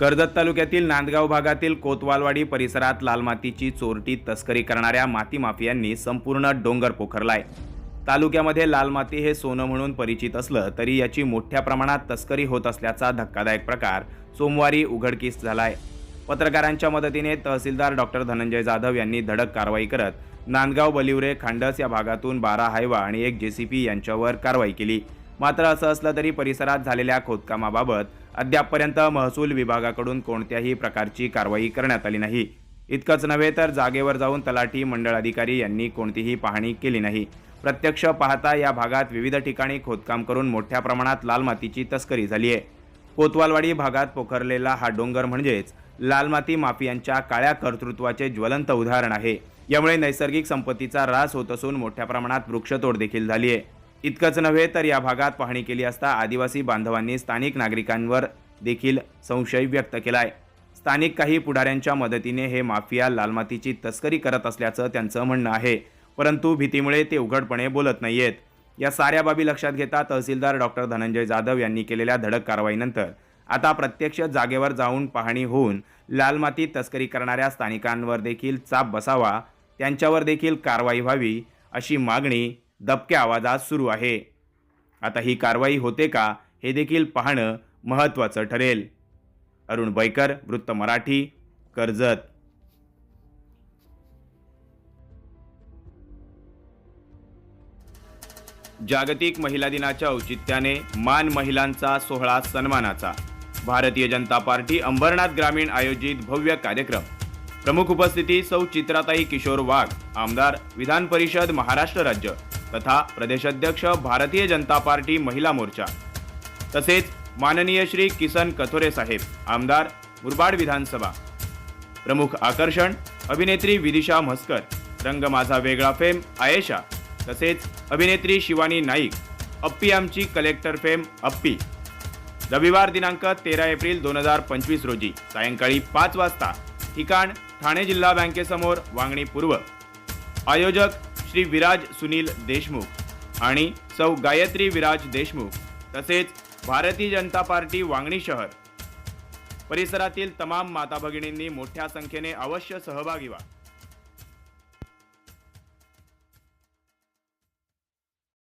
कर्जत तालुक्यातील नांदगाव भागातील कोतवालवाडी परिसरात लाल मातीची चोरटी तस्करी करणाऱ्या माती माफियांनी संपूर्ण डोंगर पोखरलाय. तालुक्यामध्ये लाल माती हे सोनं म्हणून परिचित असलं तरी याची मोठ्या प्रमाणात तस्करी होत असल्याचा धक्कादायक प्रकार सोमवारी उघडकीस झालाय. पत्रकारांच्या मदतीने तहसीलदार डॉक्टर धनंजय जाधव यांनी धडक कारवाई करत नांदगाव बलिवरे खांडस या भागातून बारा हायवा आणि एक जेसीपी यांच्यावर कारवाई केली. मात्र असं असलं तरी परिसरात झालेल्या खोदकामाबाबत अद्यापपर्यंत महसूल विभागाकडून कोणत्याही प्रकारची कारवाई करण्यात आली नाही. इतकंच नव्हे तर जागेवर जाऊन तलाठी मंडळ अधिकारी यांनी कोणतीही पाहणी केली नाही. प्रत्यक्ष पाहता या भागात विविध ठिकाणी खोदकाम करून मोठ्या प्रमाणात लाल मातीची तस्करी झाली आहे. कोतवालवाडी भागात पोखरलेला हा डोंगर म्हणजेच लाल माती माफियांच्या काळ्या कर्तृत्वाचे ज्वलंत उदाहरण आहे. यामुळे नैसर्गिक संपत्तीचा ऱ्हास होत असून मोठ्या प्रमाणात वृक्षतोड देखील झाली आहे. इतकंच नव्हे तर या भागात पाहणी केली असता आदिवासी बांधवांनी स्थानिक नागरिकांवर देखील संशय व्यक्त केला आहे स्थानिक काही पुढाऱ्यांच्या मदतीने हे माफिया लालमातीची तस्करी करत असल्याचं त्यांचं म्हणणं आहे. परंतु भीतीमुळे ते उघडपणे बोलत नाही आहेत या साऱ्या बाबी लक्षात घेता तहसीलदार डॉक्टर धनंजय जाधव यांनी केलेल्या धडक कारवाईनंतर आता प्रत्यक्ष जागेवर जाऊन पाहणी होऊन लालमाती तस्करी करणाऱ्या स्थानिकांवर देखील चाप बसावा त्यांच्यावर देखील कारवाई व्हावी अशी मागणी दबक्या आवाजात सुरू आहे. आता ही कारवाई होते का हे देखील पाहणं महत्त्वाचं ठरेल. अरुण बैकर वृत्त मराठी कर्जत. जागतिक महिला दिनाच्या औचित्याने मान महिलांचा सोहळा सन्मानाचा. भारतीय जनता पार्टी अंबरनाथ ग्रामीण आयोजित भव्य कार्यक्रम. प्रमुख उपस्थिती सौ चित्राताई किशोर वाघ आमदार विधान परिषद महाराष्ट्र राज्य. तथा प्रदेशाध्यक्ष भारतीय जनता पार्टी महिला मोर्चा. तसेच माननीय श्री किसन कथोरे साहेब आमदार मुरबाड विधानसभा. प्रमुख आकर्षण अभिनेत्री विदिशा म्हस्कर रंग माझा वेगळा फेम आयेशा. तसेच अभिनेत्री शिवानी नाईक अप्पी आमची कलेक्टर फेम अप्पी. रविवार दिनांक तेरा एप्रिल दोन हजार पंचवीस रोजी सायंकाळी पाच वाजता ठिकाण ठाणे जिल्हा बँकेसमोर वांगणी पूर्व. आयोजक श्री विराज सुनील देशमुख आणि सौ गायत्री विराज देशमुख तसेच भारतीय जनता पार्टी वांगणी शहर. परिसरातील तमाम माता भगिनींनी मोठ्या संख्येने अवश्य सहभागी व्हा.